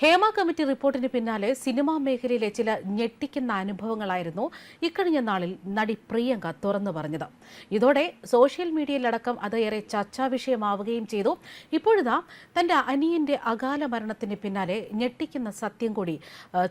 Hema committee റിപ്പോർട്ടിന് പിന്നാലെ cinema മേഖലയിലെ ചില ഞെട്ടിക്കുന്ന അനുഭവങ്ങളായിരുന്നു ഇക്കഴിഞ്ഞ നാളിൽ നടി പ്രിയങ്ക തുറന്നു പറഞ്ഞത്. ഇതോടെ സോഷ്യൽ മീഡിയയിലടക്കം അത് ഏറെ ചർച്ചാ വിഷയമാവുകയും ചെയ്തു. ഇപ്പോഴിതാ തന്റെ അനിയന്റെ അകാല മരണത്തിന് പിന്നാലെ ഞെട്ടിക്കുന്ന സത്യം കൂടി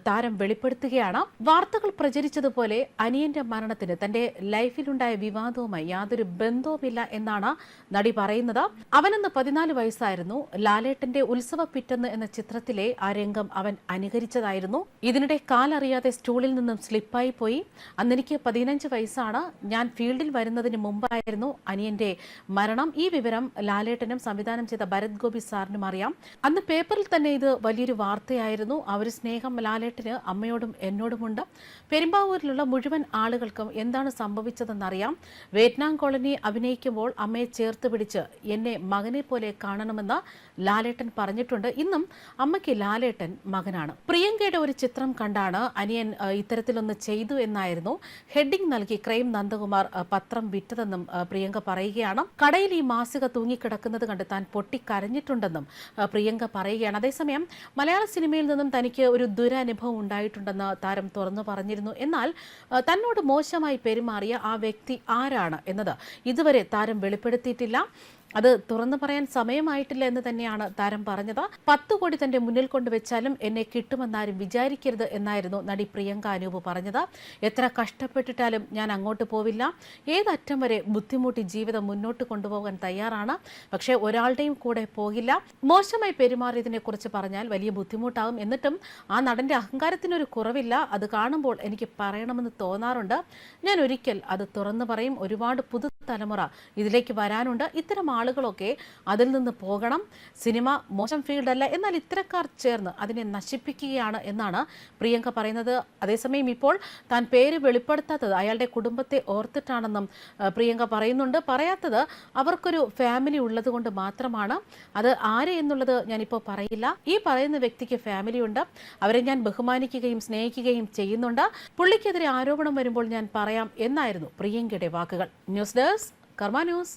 താരം വെളിപ്പെടുത്തുകയാണ്. വാർത്തകൾ പ്രചരിച്ചതുപോലെ അനിയന്റെ മരണത്തിന് തന്റെ ലൈഫിലുണ്ടായ വിവാദവുമായി യാതൊരു ബന്ധവുമില്ല എന്നാണ് നടി പറയുന്നത്. അവനെന്ന് പതിനാല് വയസ്സായിരുന്നു. ലാലേട്ടന്റെ ഉത്സവ പിറ്റെന്ന് എന്ന ചിത്രത്തിലെ ആ രംഗം അവൻ അനുകരിച്ചതായിരുന്നു. ഇതിനിടെ കാലറിയാതെ സ്റ്റൂളിൽ നിന്നും സ്ലിപ്പായി പോയി. അന്നെനിക്ക് പതിനഞ്ച് വയസ്സാണ്. ഞാൻ ഫീൽഡിൽ വരുന്നതിന് മുമ്പായിരുന്നു അനിയന്റെ മരണം. ഈ വിവരം ലാലേട്ടനും സംവിധാനം ചെയ്ത ഭരത് ഗോപി സാറിനും അറിയാം. അന്ന് പേപ്പറിൽ തന്നെ ഇത് വലിയൊരു വാർത്തയായിരുന്നു. ഒരു സ്നേഹം ലാലേട്ടന് അമ്മയോടും എന്നോടുമുണ്ട്. പെരുമ്പാവൂരിലുള്ള മുഴുവൻ ആളുകൾക്കും എന്താണ് സംഭവിച്ചതെന്നറിയാം. വിയറ്റ്നാം കോളനി അഭിനയിക്കുമ്പോൾ അമ്മയെ ചേർത്ത് പിടിച്ച് എന്നെ മകനെ പോലെ കാണണമെന്ന് ലാലേട്ടൻ പറഞ്ഞിട്ടുണ്ട്. ഇന്നും അമ്മയ്ക്ക് ലാലേട്ടൻ മകനാണ്. പ്രിയങ്കയുടെ ഒരു ചിത്രം കണ്ടാണ് അനിയൻ ഇത്തരത്തിലൊന്ന് ചെയ്തു എന്നായിരുന്നു. ഹെഡിംഗ് നൽകി ക്രൈം നന്ദകുമാർ പത്രം വിറ്റതെന്നും പ്രിയങ്ക പറയുകയാണ്. കടയിൽ ഈ മാസിക തൂങ്ങിക്കിടക്കുന്നത് കണ്ട് താൻ പൊട്ടിക്കരഞ്ഞിട്ടുണ്ടെന്നും പ്രിയങ്ക പറയുകയാണ്. അതേസമയം മലയാള സിനിമയിൽ നിന്നും തനിക്ക് ഒരു ദുരനുഭവം ഉണ്ടായിട്ടുണ്ടെന്ന് താരം തുറന്നു പറഞ്ഞിരുന്നു. എന്നാൽ തന്നോട് മോശമായി പെരുമാറിയ ആ വ്യക്തി ആരാണ് എന്നത് ഇതുവരെ താരം വെളിപ്പെടുത്തിയിട്ടില്ല. അത് തുറന്നു പറയാൻ സമയമായിട്ടില്ല എന്ന് തന്നെയാണ് താരം പറഞ്ഞത്. പത്ത് കോടി തന്റെ മുന്നിൽ കൊണ്ടുവച്ചാലും എന്നെ കിട്ടുമെന്നാരും വിചാരിക്കരുത് എന്നായിരുന്നു നടി പ്രിയങ്ക അനൂപ് പറഞ്ഞത്. എത്ര കഷ്ടപ്പെട്ടിട്ടാലും ഞാൻ അങ്ങോട്ട് പോവില്ല. ഏതറ്റം വരെ ബുദ്ധിമുട്ടി ജീവിതം മുന്നോട്ട് കൊണ്ടുപോകാൻ തയ്യാറാണ്. പക്ഷേ ഒരാളുടെയും കൂടെ പോകില്ല. മോശമായി പെരുമാറിയതിനെ കുറിച്ച് പറഞ്ഞാൽ വലിയ ബുദ്ധിമുട്ടാകും. എന്നിട്ടും ആ നടന്റെ അഹങ്കാരത്തിനൊരു കുറവില്ല. അത് കാണുമ്പോൾ എനിക്ക് പറയണമെന്ന് തോന്നാറുണ്ട്. ഞാൻ ഒരിക്കൽ അത് തുറന്നു പറയും. ഒരുപാട് പുതു തലമുറ ഇതിലേക്ക് വരാനുണ്ട്. ഇത്തരം ആളുകളൊക്കെ അതിൽ നിന്ന് പോകണം. സിനിമ മോശം ഫീൽഡല്ല. എന്നാൽ ഇത്തരക്കാർ ചേർന്ന് അതിനെ നശിപ്പിക്കുകയാണ് എന്നാണ് പ്രിയങ്ക പറയുന്നത്. അതേസമയം ഇപ്പോൾ താൻ പേര് വെളിപ്പെടുത്താത്തത് അയാളുടെ കുടുംബത്തെ ഓർത്തിട്ടാണെന്നും പ്രിയങ്ക പറയുന്നുണ്ട്. പറയാത്തത് അവർക്കൊരു ഫാമിലി ഉള്ളത് കൊണ്ട് മാത്രമാണ്. അത് ആര് എന്നുള്ളത് ഞാനിപ്പോൾ പറയില്ല. ഈ പറയുന്ന വ്യക്തിക്ക് ഫാമിലി ഉണ്ട്. അവരെ ഞാൻ ബഹുമാനിക്കുകയും സ്നേഹിക്കുകയും ചെയ്യുന്നുണ്ട്. പുള്ളിക്കെതിരെ ആരോപണം വരുമ്പോൾ ഞാൻ പറയാം എന്നായിരുന്നു പ്രിയങ്കയുടെ വാക്കുകൾ. News desk Karma news.